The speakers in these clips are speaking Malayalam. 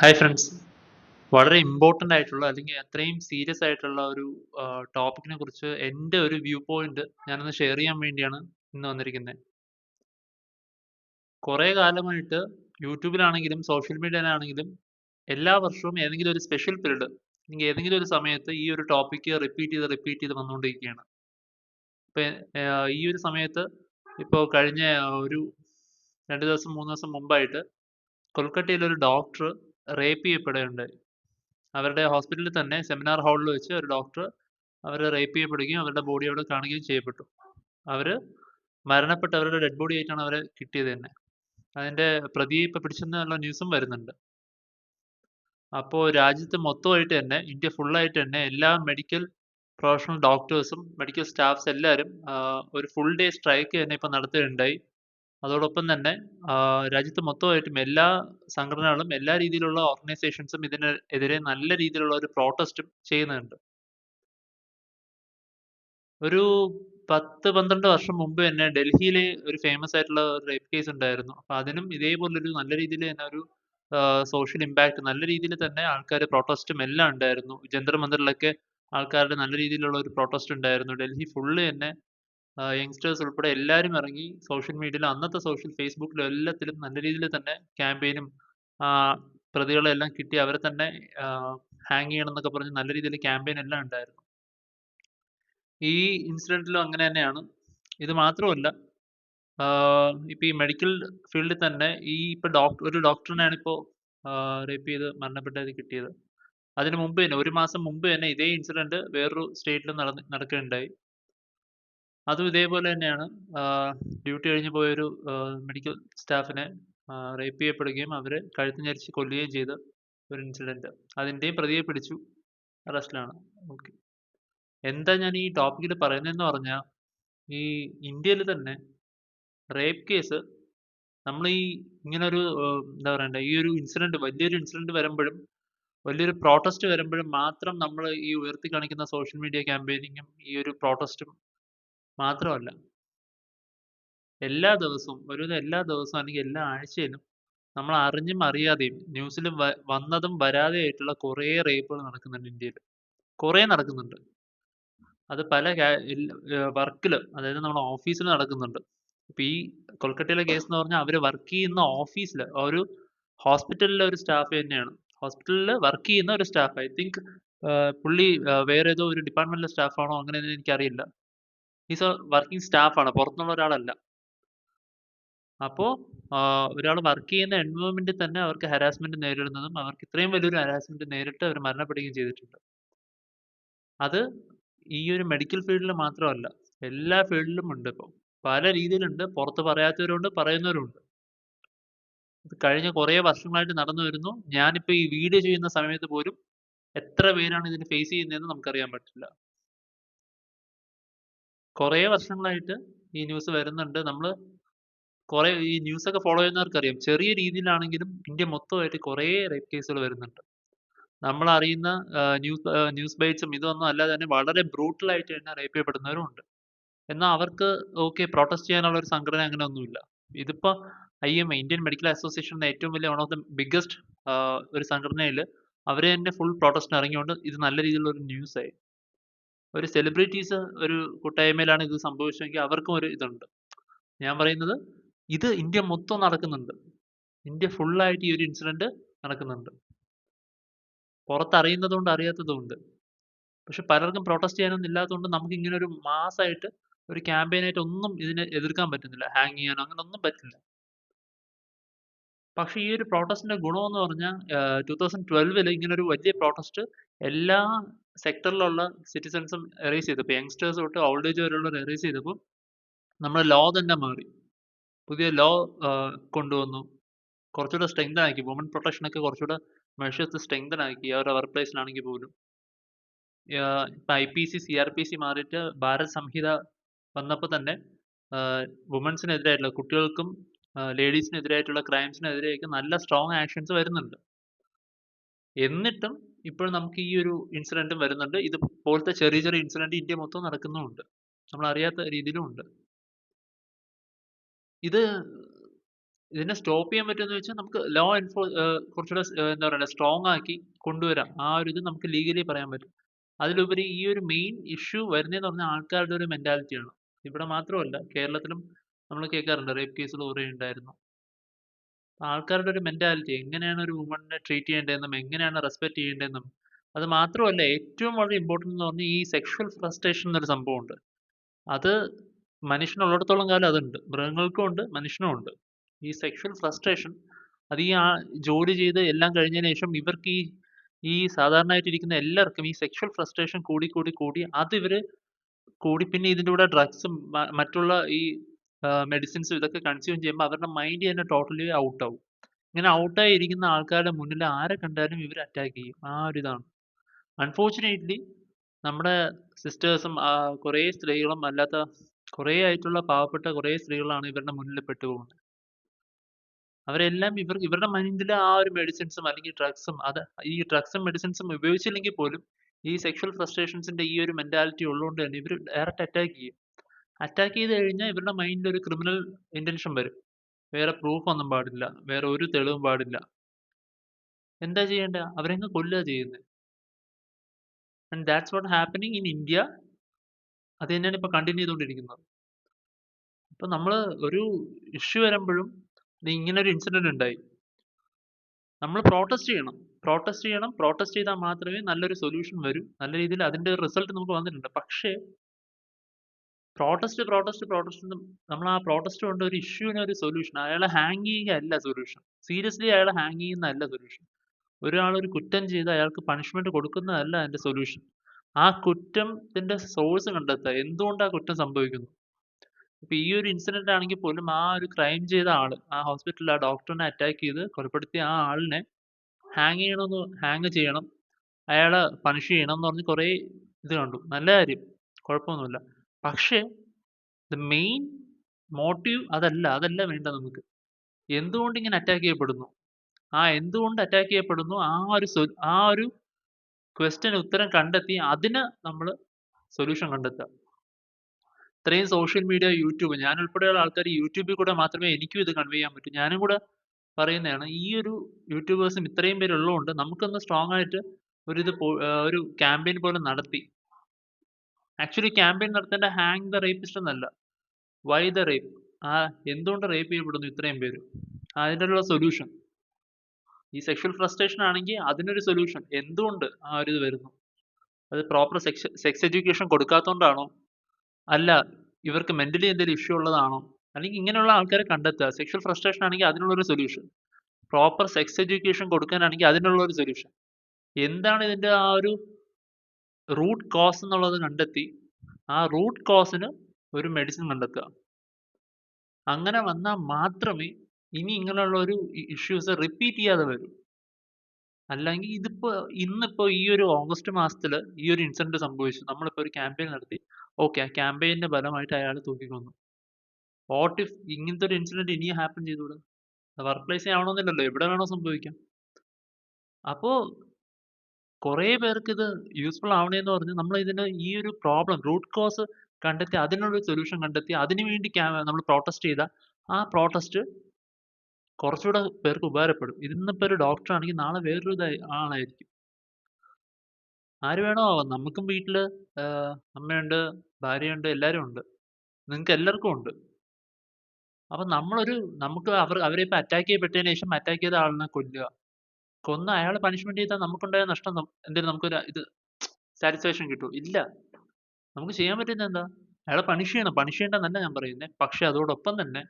ഹായ് ഫ്രണ്ട്സ് വളരെ ഇമ്പോർട്ടന്റ് ആയിട്ടുള്ള അല്ലെങ്കിൽ അത്രയും സീരിയസ് ആയിട്ടുള്ള ഒരു ടോപ്പിക്കിനെ കുറിച്ച് എന്റെ ഒരു വ്യൂ പോയിന്റ് ഞാനൊന്ന് ഷെയർ ചെയ്യാൻ വേണ്ടിയാണ് ഇന്ന് വന്നിരിക്കുന്നത് കുറേ കാലമായിട്ട് യൂട്യൂബിലാണെങ്കിലും സോഷ്യൽ മീഡിയയിലാണെങ്കിലും എല്ലാ വർഷവും ഏതെങ്കിലും ഒരു സ്പെഷ്യൽ പീരീഡ് അല്ലെങ്കിൽ ഏതെങ്കിലും ഒരു സമയത്ത് ഈ ഒരു ടോപ്പിക്ക് റിപ്പീറ്റ് ചെയ്ത് റിപ്പീറ്റ് ചെയ്ത് വന്നുകൊണ്ടിരിക്കുകയാണ്. ഇപ്പം ഈ ഒരു സമയത്ത് ഇപ്പോൾ കഴിഞ്ഞ ഒരു രണ്ട് ദിവസം മൂന്ന് ദിവസം മുമ്പായിട്ട് കൊൽക്കത്തയിലൊരു ഡോക്ടർ റേപ്പ് ചെയ്യപ്പെടുകയുണ്ടായി അവരുടെ ഹോസ്പിറ്റലിൽ തന്നെ സെമിനാർ ഹാളിൽ വെച്ച് ഒരു ഡോക്ടർ അവരെ റേപ്പ് ചെയ്യപ്പെടുകയും അവരുടെ ബോഡി അവിടെ കാണുകയും ചെയ്യപ്പെട്ടു. അവർ മരണപ്പെട്ട അവരുടെ ഡെഡ് ബോഡി ആയിട്ടാണ് അവരെ കിട്ടിയത് തന്നെ. അതിന്റെ പ്രതിയെ ഇപ്പോൾ പിടിച്ചെന്നുള്ള ന്യൂസും വരുന്നുണ്ട്. അപ്പോൾ രാജ്യത്ത് മൊത്തമായിട്ട് തന്നെ ഇന്ത്യ ഫുള്ളായിട്ട് തന്നെ എല്ലാ മെഡിക്കൽ പ്രൊഫഷണൽ ഡോക്ടേഴ്സും മെഡിക്കൽ സ്റ്റാഫ്സ് എല്ലാവരും ഒരു ഫുൾ ഡേ സ്ട്രൈക്ക് തന്നെ ഇപ്പോൾ നടത്തുകയുണ്ടായി. അതോടൊപ്പം തന്നെ രാജ്യത്ത് മൊത്തമായിട്ടും എല്ലാ സംഘടനകളും എല്ലാ രീതിയിലുള്ള ഓർഗനൈസേഷൻസും ഇതിനെതിരെ നല്ല രീതിയിലുള്ള ഒരു പ്രോട്ടസ്റ്റും ചെയ്യുന്നുണ്ട്. ഒരു പത്ത് പന്ത്രണ്ട് വർഷം മുമ്പ് തന്നെ ഡൽഹിയിലെ ഒരു ഫേമസ് ആയിട്ടുള്ള ഒരു റേപ്പ് കേസ് ഉണ്ടായിരുന്നു. അപ്പൊ അതിനും ഇതേപോലൊരു നല്ല രീതിയിൽ തന്നെ ഒരു സോഷ്യൽ ഇമ്പാക്ട് നല്ല രീതിയിൽ തന്നെ ആൾക്കാർ പ്രൊട്ടസ്റ്റും എല്ലാം ഉണ്ടായിരുന്നു. ജന്തർ മന്ദിറിലൊക്കെ ആൾക്കാരുടെ നല്ല രീതിയിലുള്ള ഒരു പ്രൊട്ടസ്റ്റ് ഉണ്ടായിരുന്നു. ഡൽഹി ഫുള്ള് തന്നെ യങ്സ്റ്റേഴ്സ് ഉൾപ്പെടെ എല്ലാവരും ഇറങ്ങി സോഷ്യൽ മീഡിയയിൽ അന്നത്തെ സോഷ്യൽ ഫേസ്ബുക്കിലും എല്ലാത്തിലും നല്ല രീതിയിൽ തന്നെ ക്യാമ്പയിനും പ്രതികളെല്ലാം കിട്ടി. അവരെ തന്നെ ഹാങ് ചെയ്യണം എന്നൊക്കെ പറഞ്ഞ് നല്ല രീതിയിൽ ക്യാമ്പയിൻ എല്ലാം ഉണ്ടായിരുന്നു. ഈ ഇൻസിഡന്റിലും അങ്ങനെ തന്നെയാണ്. ഇത് മാത്രമല്ല ഇപ്പം ഈ മെഡിക്കൽ ഫീൽഡിൽ തന്നെ ഈ ഇപ്പം ഡോക്ടർ ഒരു ഡോക്ടറിനെയാണ് ഇപ്പോൾ റേപ്പ് ചെയ്ത് മരണപ്പെട്ടത് കിട്ടിയത്. അതിന് മുമ്പ് തന്നെ ഒരു മാസം മുമ്പ് തന്നെ ഇതേ ഇൻസിഡന്റ് വേറൊരു സ്റ്റേറ്റിലും നടന്ന് നടക്കുകയുണ്ടായി. അതും ഇതേപോലെ തന്നെയാണ്. ഡ്യൂട്ടി കഴിഞ്ഞ് പോയൊരു മെഡിക്കൽ സ്റ്റാഫിനെ റേപ്പ് ചെയ്യപ്പെടുകയും അവരെ കഴുത്ത് ഞെരിച്ച് കൊല്ലുകയും ചെയ്ത ഒരു ഇൻസിഡന്റ് അതിന്റെയും പ്രതിയെ പിടിച്ചു അറസ്റ്റിലാണ് ഓക്കെ എന്താ ഞാൻ ഈ ടോപ്പിക്കിൽ പറയുന്നതെന്ന് പറഞ്ഞാൽ ഈ ഇന്ത്യയിൽ തന്നെ റേപ്പ് കേസ് നമ്മൾ ഈ ഇങ്ങനൊരു എന്താ പറയണ്ടേ ഈ ഒരു ഇൻസിഡന്റ് വലിയൊരു ഇൻസിഡന്റ് വരുമ്പോഴും വലിയൊരു പ്രോട്ടസ്റ്റ് വരുമ്പോഴും മാത്രം നമ്മൾ ഈ ഉയർത്തി കാണിക്കുന്ന സോഷ്യൽ മീഡിയ ക്യാമ്പയിനിങ്ങും ഈ ഒരു പ്രോട്ടസ്റ്റും മാത്രമല്ല. എല്ലാ ദിവസവും ഒരു എല്ലാ ദിവസവും അല്ലെങ്കിൽ എല്ലാ ആഴ്ചയിലും നമ്മൾ അറിഞ്ഞും അറിയാതെയും ന്യൂസിലും വന്നതും വരാതെ ആയിട്ടുള്ള കുറേ റേപ്പുകൾ നടക്കുന്നുണ്ട് ഇന്ത്യയിൽ. കുറേ നടക്കുന്നുണ്ട്. അത് പല വർക്കിൽ അതായത് നമ്മുടെ ഓഫീസിൽ നടക്കുന്നുണ്ട്. ഇപ്പൊ ഈ കൊൽക്കത്തയിലെ കേസ് എന്ന് പറഞ്ഞാൽ അവർ വർക്ക് ചെയ്യുന്ന ഓഫീസിൽ ഒരു ഹോസ്പിറ്റലിലെ ഒരു സ്റ്റാഫ് തന്നെയാണ്. ഹോസ്പിറ്റലിൽ വർക്ക് ചെയ്യുന്ന ഒരു സ്റ്റാഫ് ഐ തിങ്ക് പുള്ളി വേറെ ഏതോ ഒരു ഡിപ്പാർട്ട്മെന്റിലെ സ്റ്റാഫാണോ അങ്ങനെ എനിക്കറിയില്ല. ഈസ് എ വർക്കിംഗ് സ്റ്റാഫാണ് പുറത്തുനിന്നുള്ള ഒരാളല്ല. അപ്പോൾ ഒരാൾ വർക്ക് ചെയ്യുന്ന എൻവയോൺമെന്റിൽ തന്നെ അവർക്ക് ഹരാസ്മെന്റ് നേരിടുന്നതും അവർക്ക് ഇത്രയും വലിയൊരു ഹരാസ്മെന്റ് നേരിട്ട് അവർ മരണപ്പെടുകയും ചെയ്തിട്ടുണ്ട്. അത് ഈ ഒരു മെഡിക്കൽ ഫീൽഡിൽ മാത്രമല്ല എല്ലാ ഫീൽഡിലും ഉണ്ട് ഇപ്പം. പല രീതിയിലുണ്ട്. പുറത്ത് പറയാത്തവരുണ്ട് പറയുന്നവരുണ്ട് ഇത് കഴിഞ്ഞ കുറേ വർഷങ്ങളായിട്ട് നടന്നു വരുന്നു. ഞാനിപ്പോൾ ഈ വീഡിയോ ചെയ്യുന്ന സമയത്ത് പോലും എത്ര പേരാണ് ഇതിന് ഫേസ് ചെയ്യുന്നതെന്ന് നമുക്കറിയാൻ പറ്റില്ല. കുറേ വർഷങ്ങളായിട്ട് ഈ ന്യൂസ് വരുന്നുണ്ട്. നമ്മൾ കുറേ ഈ ന്യൂസ് ഒക്കെ ഫോളോ ചെയ്യുന്നവർക്കറിയാം. ചെറിയ രീതിയിലാണെങ്കിലും ഇന്ത്യ മൊത്തമായിട്ട് കുറേ റേപ്പ് കേസുകൾ വരുന്നുണ്ട്. നമ്മൾ അറിയുന്ന ന്യൂസ് ന്യൂസ് ബൈറ്റ്സും ഇതൊന്നും അല്ലാതെ തന്നെ വളരെ ബ്രൂട്ടലായിട്ട് തന്നെ റേപ്പ് ചെയ്യപ്പെടുന്നവരും ഉണ്ട്. എന്നാൽ അവർക്ക് ഓക്കെ പ്രൊട്ടസ്റ്റ് ചെയ്യാനുള്ള ഒരു സംഘടന അങ്ങനെ ഒന്നുമില്ല. ഇതിപ്പോൾ ഐ എം ഇന്ത്യൻ മെഡിക്കൽ അസോസിയേഷന്റെ ഏറ്റവും വലിയ വൺ ഓഫ് ദ ബിഗ്ഗസ്റ്റ് ഒരു സംഘടനയിൽ അവർ തന്നെ ഫുൾ പ്രൊട്ടസ്റ്റിന് ഇറങ്ങിയോണ്ട് ഇത് നല്ല രീതിയിലുള്ള ഒരു ന്യൂസ് ആയി. ഒരു സെലിബ്രിറ്റീസ് ഒരു കൂട്ടായ്മയിലാണ് ഇത് സംഭവിച്ചതെങ്കിൽ അവർക്കും ഒരു ഇതുണ്ട്. ഞാൻ പറയുന്നത് ഇത് ഇന്ത്യ മൊത്തം നടക്കുന്നുണ്ട്. ഇന്ത്യ ഫുള്ളായിട്ട് ഈ ഒരു ഇൻസിഡന്റ് നടക്കുന്നുണ്ട്. പുറത്തറിയുന്നതുകൊണ്ട് അറിയാത്തതുകൊണ്ട് പക്ഷെ പലർക്കും പ്രൊട്ടസ്റ്റ് ചെയ്യാനൊന്നും ഇല്ലാത്തതുകൊണ്ട് നമുക്ക് ഇങ്ങനെ ഒരു മാസമായിട്ട് ഒരു ക്യാമ്പയിനായിട്ട് ഒന്നും ഇതിനെ എതിർക്കാൻ പറ്റുന്നില്ല. ഹാങ് ചെയ്യാനോ അങ്ങനെ ഒന്നും പറ്റില്ല. പക്ഷേ ഈ ഒരു പ്രോട്ടസ്റ്റിന്റെ ഗുണമെന്ന് പറഞ്ഞാൽ ടൂ തൗസൻഡ് ട്വൽവിൽ ഇങ്ങനെ ഒരു വലിയ പ്രോട്ടസ്റ്റ് എല്ലാ സെക്ടറിലുള്ള സിറ്റിസൺസും എറേസ് ചെയ്തു. ഇപ്പോൾ യങ്സ്റ്റേഴ്സ് തൊട്ട് ഓൾഡ് ഏജ് വരെയുള്ളവർ എറേസ് ചെയ്തപ്പോൾ നമ്മുടെ ലോ തന്നെ മാറി. പുതിയ ലോ കൊണ്ടുവന്നു. കുറച്ചുകൂടെ സ്ട്രെങ്തൻ ആക്കി. വുമൺ പ്രൊട്ടക്ഷനൊക്കെ കുറച്ചുകൂടെ മെഷേഴ്സ് സ്ട്രെങ്തൻ ആക്കി. അവരുടെ വർക്ക് പ്ലേസിലാണെങ്കിൽ പോലും. ഇപ്പം I P C C R P C മാറിയിട്ട് ഭാരത് സംഹിത വന്നപ്പോൾ തന്നെ വുമൻസിനെതിരായിട്ടുള്ള കുട്ടികൾക്കും ലേഡീസിനെതിരായിട്ടുള്ള ക്രൈംസിനെതിരെയൊക്കെ നല്ല സ്ട്രോങ് ആക്ഷൻസ് വരുന്നുണ്ട്. എന്നിട്ടും ഇപ്പോൾ നമുക്ക് ഈ ഒരു ഇൻസിഡന്റും വരുന്നുണ്ട് ഇതുപോലത്തെ ചെറിയ ചെറിയ ഇൻസിഡന്റ് ഇന്ത്യ മൊത്തം നടക്കുന്നുമുണ്ട് നമ്മൾ അറിയാത്ത രീതിയിലും ഉണ്ട് ഇത് ഇതിനെ സ്റ്റോപ്പ് ചെയ്യാൻ പറ്റുമെന്ന് വെച്ചാൽ നമുക്ക് ലോ എൻഫോ കുറച്ചുകൂടെ എന്താ പറയുക സ്ട്രോങ് ആക്കി കൊണ്ടുവരാം. ആ ഒരു ഇത് നമുക്ക് ലീഗലി പറയാൻ പറ്റും. അതിലുപരി ഈ ഒരു മെയിൻ ഇഷ്യൂ വരുന്നതെന്ന് പറഞ്ഞാൽ ആൾക്കാരുടെ ഒരു മെന്റാലിറ്റിയാണ്. ഇവിടെ മാത്രമല്ല കേരളത്തിലും നമ്മൾ കേൾക്കാറുണ്ട് റേപ്പ് കേസുകൾ കുറേ ഉണ്ടായിരുന്നു. ആൾക്കാരുടെ ഒരു മെന്റാലിറ്റി എങ്ങനെയാണ് ഒരു വുമണിനെ ട്രീറ്റ് ചെയ്യേണ്ടതെന്നും എങ്ങനെയാണ് റെസ്പെക്ട് ചെയ്യേണ്ടതെന്നും അത് മാത്രമല്ല ഏറ്റവും വളരെ ഇമ്പോർട്ടന്റ് എന്ന് പറഞ്ഞാൽ ഈ സെക്ഷൽ ഫ്രസ്ട്രേഷൻ എന്നൊരു സംഭവമുണ്ട്. അത് മനുഷ്യനുള്ളിടത്തോളം കാലം അതുണ്ട്. മൃഗങ്ങൾക്കും ഉണ്ട് മനുഷ്യനും ഉണ്ട്. ഈ സെക്ഷൽ ഫ്രസ്ട്രേഷൻ അത് ഈ ആ ജോലി ചെയ്ത് എല്ലാം കഴിഞ്ഞതിന് ശേഷം ഇവർക്ക് ഈ ഈ സാധാരണയായിട്ടിരിക്കുന്ന എല്ലാവർക്കും ഈ സെക്ഷൽ ഫ്രസ്ട്രേഷൻ കൂടി കൂടി കൂടി അത് ഇവർ കൂടി പിന്നെ ഇതിന്റെ കൂടെ ഡ്രഗ്സും മറ്റുള്ള ഈ മെഡിസിൻസും ഇതൊക്കെ കൺസ്യൂം ചെയ്യുമ്പോൾ അവരുടെ മൈൻഡ് തന്നെ ടോട്ടലി ഔട്ട് ആവും. ഇങ്ങനെ ഔട്ടായി ഇരിക്കുന്ന ആൾക്കാരുടെ മുന്നിൽ ആരെ കണ്ടാലും ഇവർ അറ്റാക്ക് ചെയ്യും. ആ ഒരു ഇതാണ്. അൺഫോർച്ചുനേറ്റ്ലി നമ്മുടെ സിസ്റ്റേഴ്സും കുറേ സ്ത്രീകളും അല്ലാത്ത കുറേ ആയിട്ടുള്ള പാവപ്പെട്ട കുറേ സ്ത്രീകളാണ് ഇവരുടെ മുന്നിൽ പെട്ടുപോകുന്നത്. അവരെല്ലാം ഇവർ ഇവരുടെ മൈൻഡിൽ ആ ഒരു മെഡിസിൻസും അല്ലെങ്കിൽ ഡ്രഗ്സും അത് ഈ ഡ്രഗ്സും മെഡിസിൻസും ഉപയോഗിച്ചില്ലെങ്കിൽ പോലും ഈ സെക്ഷൽ ഫ്രസ്ട്രേഷൻസിന്റെ ഈ ഒരു മെന്റാലിറ്റി ഉള്ളതുകൊണ്ട് തന്നെ ഇവർ ഡയറക്റ്റ് അറ്റാക്ക് ചെയ്യും. അറ്റാക്ക് ചെയ്ത് കഴിഞ്ഞാൽ ഇവരുടെ മൈൻഡിൽ ഒരു ക്രിമിനൽ ഇന്റൻഷൻ വരും. വേറെ പ്രൂഫ് ഒന്നും പാടില്ല. വേറെ ഒരു തെളിവും പാടില്ല. എന്താ ചെയ്യേണ്ടത് അവരെങ്ങ് കൊല്ലുക ചെയ്യുന്നത് and that's what happening in India. അത് തന്നെയാണ് ഇപ്പൊ കണ്ടിന്യൂ ചെയ്തുകൊണ്ടിരിക്കുന്നത്. അപ്പൊ നമ്മൾ ഒരു ഇഷ്യൂ വരുമ്പോഴും ഇങ്ങനെ ഒരു ഇൻസിഡന്റ് ഉണ്ടായി. നമ്മൾ പ്രോട്ടസ്റ്റ് ചെയ്യണം. പ്രോട്ടസ്റ്റ് ചെയ്യണം. പ്രോട്ടസ്റ്റ് ചെയ്താൽ മാത്രമേ നല്ലൊരു സൊല്യൂഷൻ വരൂ. നല്ല രീതിയിൽ അതിന്റെ റിസൾട്ട് നമുക്ക് വന്നിട്ടുണ്ട്. പക്ഷേ പ്രൊട്ടസ്റ്റ്, പ്രോട്ടസ്റ്റ് പ്രോട്ടസ്റ്റ് നമ്മൾ ആ പ്രോട്ടസ്റ്റ് കൊണ്ട് ഒരു ഇഷ്യൂവിന് ഒരു സൊല്യൂഷൻ അയാളെ ഹാങ് ചെയ്യുക അല്ല സൊല്യൂഷൻ. സീരിയസ്ലി അയാളെ ഹാങ് ചെയ്യുന്നതല്ല സൊല്യൂഷൻ. ഒരാൾ ഒരു കുറ്റം ചെയ്ത് അയാൾക്ക് പണിഷ്മെന്റ് കൊടുക്കുന്നതല്ല അതിന്റെ സൊല്യൂഷൻ. ആ കുറ്റത്തിന്റെ സോഴ്സ് കണ്ടെത്തുക. എന്തുകൊണ്ട് ആ കുറ്റം സംഭവിക്കുന്നു? ഇപ്പൊ ഈ ഒരു ഇൻസിഡന്റ് ആണെങ്കിൽ പോലും ആ ഒരു ക്രൈം ചെയ്ത ആൾ ആ ഹോസ്പിറ്റലിൽ ആ ഡോക്ടറിനെ അറ്റാക്ക് ചെയ്ത് കൊലപ്പെടുത്തിയ ആ ആളിനെ ഹാങ് ചെയ്യണമെന്ന് ഹാങ് ചെയ്യണം. അയാളെ പണിഷ് ചെയ്യണം എന്ന് പറഞ്ഞ് കുറേ ഇത് കണ്ടു. നല്ല കാര്യം. കുഴപ്പമൊന്നുമില്ല. പക്ഷേ ദ മെയിൻ മോട്ടീവ് അതല്ല. അതല്ല വേണ്ട നമുക്ക്. എന്തുകൊണ്ട് ഇങ്ങനെ അറ്റാക്ക് ചെയ്യപ്പെടുന്നു? ആ എന്തുകൊണ്ട് അറ്റാക്ക് ചെയ്യപ്പെടുന്നു? ആ ഒരു ആ ഒരു ക്വസ്റ്റ്യന് ഉത്തരം കണ്ടെത്തി അതിന് നമ്മൾ സൊല്യൂഷൻ കണ്ടെത്തുക. ഇത്രയും സോഷ്യൽ മീഡിയ, യൂട്യൂബ് ഞാൻ ഉൾപ്പെടെയുള്ള ആൾക്കാർ യൂട്യൂബിൽ കൂടെ മാത്രമേ എനിക്കും ഇത് കൺവേ ചെയ്യാൻ പറ്റൂ. ഞാനും കൂടെ പറയുന്നതാണ്. ഈ ഒരു യൂട്യൂബേഴ്സും ഇത്രയും പേരുള്ളതുകൊണ്ട് നമുക്കൊന്ന് സ്ട്രോങ് ആയിട്ട് ഒരു ഇത് ഒരു ക്യാമ്പയിൻ പോലെ നടത്തി ആക്ച്വലി ക്യാമ്പയിൻ നടത്തേണ്ട ഹാങ് ദ റേപ്പിസ്റ്റ് എന്നല്ല. Why the rape? ആ എന്തുകൊണ്ട് റേപ്പ് ചെയ്യപ്പെടുന്നു ഇത്രയും പേര്? അതിനുള്ള സൊല്യൂഷൻ. ഈ സെക്ഷൽ ഫ്രസ്ട്രേഷൻ ആണെങ്കിൽ അതിനൊരു സൊല്യൂഷൻ. എന്തുകൊണ്ട് ആ ഒരു ഇത് വരുന്നു? അത് പ്രോപ്പർ സെക്സ് സെക്സ് എഡ്യൂക്കേഷൻ കൊടുക്കാത്തതുകൊണ്ടാണോ? അല്ല ഇവർക്ക് മെന്റലി എന്തെങ്കിലും ഇഷ്യൂ ഉള്ളതാണോ? അല്ലെങ്കിൽ ഇങ്ങനെയുള്ള ആൾക്കാരെ കണ്ടെത്തുക. സെക്ഷൽ ഫ്രസ്ട്രേഷൻ ആണെങ്കിൽ അതിനുള്ളൊരു സൊല്യൂഷൻ. പ്രോപ്പർ സെക്സ് എഡ്യൂക്കേഷൻ കൊടുക്കാനാണെങ്കിൽ അതിനുള്ള ഒരു സൊല്യൂഷൻ. എന്താണ് ഇതിന്റെ ആ ഒരു റൂട്ട് കോസ് എന്നുള്ളത് കണ്ടെത്തി ആ റൂട്ട് കോസിന് ഒരു മെഡിസിൻ കണ്ടെത്തുക. അങ്ങനെ വന്നാൽ മാത്രമേ ഇനി ഇങ്ങനെയുള്ള ഒരു ഇഷ്യൂസ് റിപ്പീറ്റ് ചെയ്യാതെ വരൂ. അല്ലെങ്കിൽ ഇതിപ്പോ ഇന്നിപ്പോ ഈ ഒരു ഓഗസ്റ്റ് മാസത്തിൽ ഈ ഒരു ഇൻസിഡന്റ് സംഭവിച്ചു. നമ്മളിപ്പോ ഒരു ക്യാമ്പയിൻ നടത്തി. ഓക്കെ. ആ ക്യാമ്പയിന്റെ ഫലമായിട്ട് അയാൾ തൂക്കിക്കൊന്നു. വാട്ട് ഇഫ് ഇങ്ങനത്തെ ഒരു ഇൻസിഡന്റ് ഇനിയും ഹാപ്പൻ ചെയ്തുകൂടാ? വർക്ക് പ്ലേസ് ആവണമെന്നില്ലല്ലോ. എവിടെ വേണോ സംഭവിക്കാം. അപ്പോ കുറേ പേർക്ക് ഇത് യൂസ്ഫുൾ ആവണേന്ന് പറഞ്ഞ് നമ്മൾ ഇതിന് ഈ ഒരു പ്രോബ്ലം റൂട്ട് കോസ് കണ്ടെത്തി അതിനൊരു സൊല്യൂഷൻ കണ്ടെത്തി അതിനു വേണ്ടി നമ്മൾ പ്രോട്ടസ്റ്റ് ചെയ്ത ആ പ്രോട്ടസ്റ്റ് കുറച്ചുകൂടെ പേർക്ക് ഉപകാരപ്പെടും. ഇന്നിപ്പോ ഒരു ഡോക്ടർ ആണെങ്കിൽ നാളെ വേറൊരു ആളായിരിക്കും. ആര് വേണോ ആവാം. നമുക്കും വീട്ടിൽ അമ്മയുണ്ട്, ഭാര്യയുണ്ട്, എല്ലാരും ഉണ്ട്. നിങ്ങൾക്ക് എല്ലാവർക്കും ഉണ്ട്. അപ്പൊ നമ്മളൊരു നമുക്ക് അവർ അവരെ ഇപ്പൊ അറ്റാക്ക് ചെയ്യപ്പെട്ടതിന് ശേഷം അറ്റാക്ക് ചെയ്ത ആളിനെ കൊല്ലുക. കൊന്ന് അയാളെ പണിഷ്മെന്റ് ചെയ്താൽ നമുക്കുണ്ടായ നഷ്ടം നം എന്തേലും നമുക്കൊരു ഇത് സാറ്റിസ്ഫാക്ഷൻ കിട്ടുമോ? ഇല്ല. നമുക്ക് ചെയ്യാൻ പറ്റുന്നത് എന്താ? അയാളെ പണിഷ് ചെയ്യണം. പണിഷ് ചെയ്യണ്ടെന്നല്ല ഞാൻ പറയുന്നത് പക്ഷെ അതോടൊപ്പം തന്നെ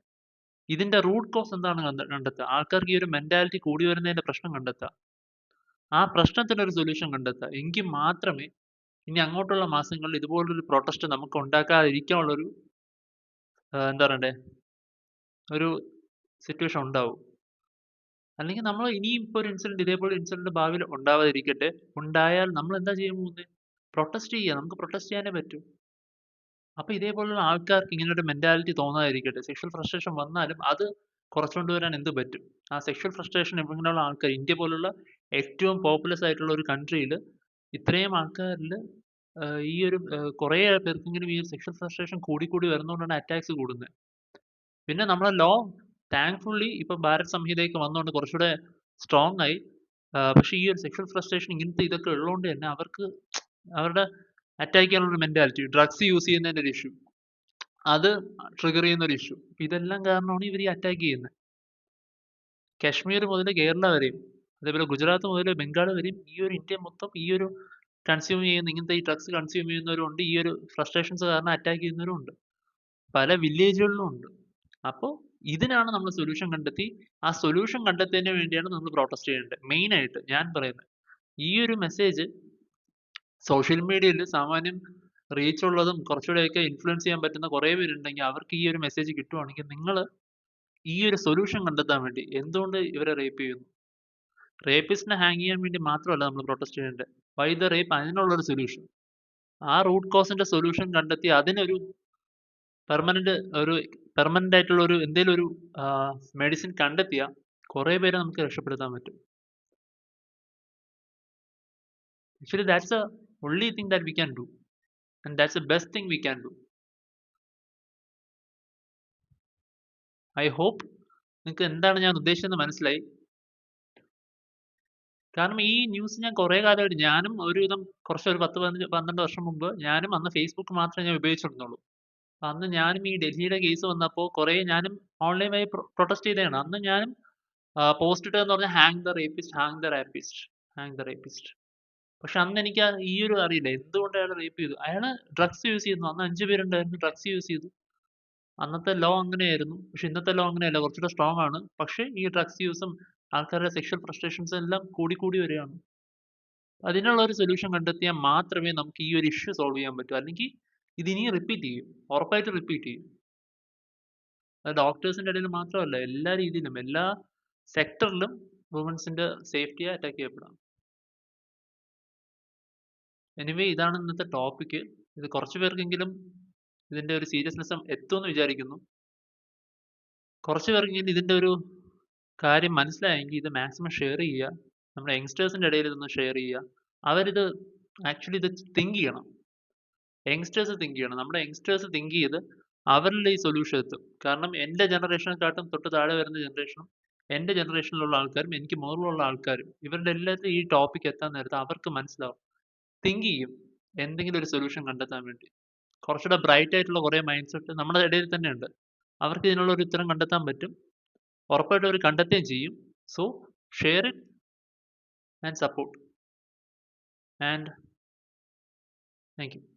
ഇതിന്റെ റൂട്ട് കോസ് എന്താണ് കണ്ടെ കണ്ടെത്തുക. ആൾക്കാർക്ക് ഈ ഒരു മെന്റാലിറ്റി കൂടി വരുന്നതിന്റെ പ്രശ്നം കണ്ടെത്തുക. ആ പ്രശ്നത്തിന് ഒരു സൊല്യൂഷൻ കണ്ടെത്തുക. എങ്കിൽ മാത്രമേ ഇനി അങ്ങോട്ടുള്ള മാസങ്ങളിൽ ഇതുപോലൊരു പ്രൊട്ടസ്റ്റ് നമുക്ക് ഉണ്ടാക്കാതിരിക്കാനുള്ളൊരു ആഹ് എന്താ പറയണ്ടേ ഒരു സിറ്റുവേഷൻ ഉണ്ടാവും. അല്ലെങ്കിൽ നമ്മൾ ഇനിയും ഇപ്പോൾ ഒരു ഇൻസിഡന്റ് ഇതേപോലെ ഇൻസിഡന്റ് ഭാവിയിൽ ഉണ്ടാവാതിരിക്കട്ടെ. ഉണ്ടായാൽ നമ്മൾ എന്താ ചെയ്യാൻ പോകുന്നത് പ്രൊട്ടസ്റ്റ് ചെയ്യുക. നമുക്ക് പ്രൊട്ടസ്റ്റ് ചെയ്യാനേ പറ്റൂ. അപ്പോൾ ഇതേപോലുള്ള ആൾക്കാർക്ക് ഇങ്ങനെ ഒരു മെന്റാലിറ്റി തോന്നാതിരിക്കട്ടെ. സെക്ഷൽ ഫ്രസ്ട്രേഷൻ വന്നാലും അത് കുറച്ചുകൊണ്ട് വരാൻ എന്ത് പറ്റും? ആ സെക്ഷൽ ഫ്രസ്ട്രേഷൻ ഇങ്ങനെയുള്ള ആൾക്കാർ ഇന്ത്യ പോലുള്ള ഏറ്റവും പോപ്പുലസ് ആയിട്ടുള്ള ഒരു കൺട്രിയിൽ ഇത്രയും ആൾക്കാരിൽ ഈ ഒരു കുറേ പേർക്കെങ്കിലും ഈ സെക്ഷൽ ഫ്രസ്ട്രേഷൻ കൂടി കൂടി വരുന്നതുകൊണ്ടാണ് അറ്റാക്സ് കൂടുന്നത്. പിന്നെ നമ്മളെ ലോ താങ്ക്ഫുള്ളി ഇപ്പൊ ഭാരത് സംഹിതയൊക്കെ വന്നുകൊണ്ട് കുറച്ചുകൂടെ സ്ട്രോങ് ആയി. പക്ഷേ ഈ ഒരു സെക്ഷൽ ഫ്രസ്ട്രേഷൻ ഇങ്ങനത്തെ ഇതൊക്കെ ഉള്ളതുകൊണ്ട് തന്നെ അവർക്ക് അവരുടെ അറ്റാക്ക് ചെയ്യാനുള്ള മെന്റാലിറ്റി ഡ്രഗ്സ് യൂസ് ചെയ്യുന്നതിന്റെ ഒരു ഇഷ്യൂ അത് ട്രിഗർ ചെയ്യുന്ന ഒരു ഇഷ്യൂ ഇതെല്ലാം കാരണമാണ് ഇവർ ഈ അറ്റാക്ക് ചെയ്യുന്നത് കാശ്മീർ മുതൽ കേരള വരെയും അതേപോലെ ഗുജറാത്ത് മുതൽ ബംഗാൾ വരെയും ഈ ഒരു ഇന്ത്യ മൊത്തം ഈ ഒരു കൺസ്യൂം ചെയ്യുന്ന ഇങ്ങനത്തെ ഈ ഡ്രഗ്സ് കൺസ്യൂം ചെയ്യുന്നവരുണ്ട് ഈ ഒരു ഫ്രസ്ട്രേഷൻസ് കാരണം അറ്റാക്ക് ചെയ്യുന്നവരും ഉണ്ട് പല വില്ലേജുകളിലും ഉണ്ട്. അപ്പോൾ ഇതിനാണ് നമ്മൾ സൊല്യൂഷൻ കണ്ടെത്തി. ആ സൊല്യൂഷൻ കണ്ടെത്തിയതിന് വേണ്ടിയാണ് നമ്മൾ പ്രോട്ടസ്റ്റ് ചെയ്യേണ്ടത്. മെയിൻ ആയിട്ട് ഞാൻ പറയുന്നത് ഈ ഒരു മെസ്സേജ് സോഷ്യൽ മീഡിയയിൽ സാമാന്യം റീച്ച് ഉള്ളതും കുറച്ചുകൂടെയൊക്കെ ഇൻഫ്ലുവൻസ് ചെയ്യാൻ പറ്റുന്ന കുറേ പേരുണ്ടെങ്കിൽ അവർക്ക് ഈ ഒരു മെസ്സേജ് കിട്ടുവാണെങ്കിൽ നിങ്ങൾ ഈ ഒരു സൊല്യൂഷൻ കണ്ടെത്താൻ വേണ്ടി എന്തുകൊണ്ട് ഇവരെ റേപ്പ് ചെയ്യുന്നു? റേപ്പിസ്റ്റിനെ ഹാങ് ചെയ്യാൻ വേണ്ടി മാത്രമല്ല നമ്മൾ പ്രൊട്ടസ്റ്റ് ചെയ്യേണ്ടത്. വൈ ദ റേപ്പ് അതിനുള്ള ഒരു സൊല്യൂഷൻ ആ റൂട്ട് കോസിന്റെ സൊല്യൂഷൻ കണ്ടെത്തി അതിനൊരു പെർമനന്റ് ഒരു പെർമനന്റ് ആയിട്ടുള്ള ഒരു എന്തെങ്കിലും ഒരു മെഡിസിൻ കണ്ടെത്തിയാൽ കുറേ പേരെ നമുക്ക് രക്ഷപ്പെടുത്താൻ പറ്റും. Actually that's a only thing that we can do. And that's the best thing we can do. I hope നിങ്ങൾക്ക് എന്താണ് ഞാൻ ഉദ്ദേശിച്ചതെന്ന് മനസ്സിലായി. കാരണം ഈ ന്യൂസ് ഞാൻ കുറേ കാലമായിട്ട് ഞാനും ഒരുവിധം കുറച്ച് ഒരു പത്ത് പതിനഞ്ച് പന്ത്രണ്ട് വർഷം മുമ്പ് ഞാനും അന്ന് ഫേസ്ബുക്ക് മാത്രമേ ഞാൻ ഉപയോഗിച്ചിരുന്നുള്ളൂ. അന്ന് ഞാനും ഈ ഡൽഹിയുടെ കേസ് വന്നപ്പോൾ കുറേ ഞാനും ഓൺലൈൻ വഴി പ്രൊട്ടസ്റ്റ് ചെയ്തതാണ്. അന്ന് ഞാനും പോസ്റ്റ് ഇട്ടതെന്ന് പറഞ്ഞാൽ hang the rapist hang the rapist hang the rapist പക്ഷെ അന്ന് എനിക്ക് ഈ ഒരു അറിയില്ല. എന്തുകൊണ്ട് അയാൾ റേപ്പ് ചെയ്തു? അയാൾ ഡ്രഗ്സ് യൂസ് ചെയ്യുന്നു. അന്ന് അഞ്ചു പേരുണ്ടായിരുന്നു ഡ്രഗ്സ് യൂസ് ചെയ്തു. അന്നത്തെ ലോ അങ്ങനെയായിരുന്നു. പക്ഷെ ഇന്നത്തെ ലോ അങ്ങനെയല്ല. കുറച്ചുകൂടെ സ്ട്രോങ് ആണ്. പക്ഷെ ഈ ഡ്രഗ്സ് യൂസും ആൾക്കാരുടെ സെക്ഷൽ ഫ്രസ്ട്രേഷൻസ് എല്ലാം കൂടി കൂടി വരികയാണ്. അതിനുള്ള ഒരു സൊല്യൂഷൻ കണ്ടെത്തിയാൽ മാത്രമേ നമുക്ക് ഈ ഒരു ഇഷ്യൂ സോൾവ് ചെയ്യാൻ പറ്റൂ. അല്ലെങ്കിൽ ഇത് ഇനി റിപ്പീറ്റ് ചെയ്യും. ഉറപ്പായിട്ട് റിപ്പീറ്റ് ചെയ്യും. അത് ഡോക്ടേഴ്സിന്റെ ഇടയിൽ മാത്രമല്ല എല്ലാ രീതിയിലും എല്ലാ സെക്ടറിലും വുമൻസിന്റെ സേഫ്റ്റിയെ അറ്റാക്ക് ചെയ്യപ്പെടാം. എനിവേ ഇതാണ് ഇന്നത്തെ ടോപ്പിക്ക് ഇത് കുറച്ച് പേർക്കെങ്കിലും ഇതിന്റെ ഒരു സീരിയസ്നെസ് എത്തുമെന്ന് വിചാരിക്കുന്നു. കുറച്ച് പേർക്കെങ്കിലും ഇതിന്റെ ഒരു കാര്യം മനസ്സിലായെങ്കിൽ ഇത് മാക്സിമം ഷെയർ ചെയ്യുക. നമ്മുടെ യങ്സ്റ്റേഴ്സിന്റെ ഇടയിൽ ഇതൊന്ന് ഷെയർ ചെയ്യുക. അവരിത് ആക്ച്വലി ഇത് തിങ്ക് ചെയ്യണം. യങ്സ്റ്റേഴ്സ് തിങ്ക് ചെയ്യണം. നമ്മുടെ യങ്സ്റ്റേഴ്സ് തിങ്ക് ചെയ്ത് അവരിൽ ഈ സൊല്യൂഷൻ എത്തും. കാരണം എന്റെ ജനറേഷനെക്കാട്ടും തൊട്ട് താഴെ വരുന്ന ജനറേഷനും എന്റെ ജനറേഷനിലുള്ള ആൾക്കാരും എനിക്ക് മുകളിലുള്ള ആൾക്കാരും ഇവരുടെ എല്ലാവരും ഈ ടോപ്പിക് എത്താൻ നേരത്തെ അവർക്ക് മനസ്സിലാവും. തിങ്ക് ചെയ്യും. എന്തെങ്കിലും ഒരു സൊല്യൂഷൻ കണ്ടെത്താൻ വേണ്ടി. കുറച്ചുകൂടെ ബ്രൈറ്റ് ആയിട്ടുള്ള കുറേ മൈൻഡ് സെറ്റ് നമ്മുടെ ഇടയിൽ തന്നെ ഉണ്ട് അവർക്ക് ഇതിനുള്ള ഒരു ഉത്തരം കണ്ടെത്താൻ പറ്റും. ഉറപ്പായിട്ടും അവർ കണ്ടെത്തുകയും ചെയ്യും. So share it and support and thank you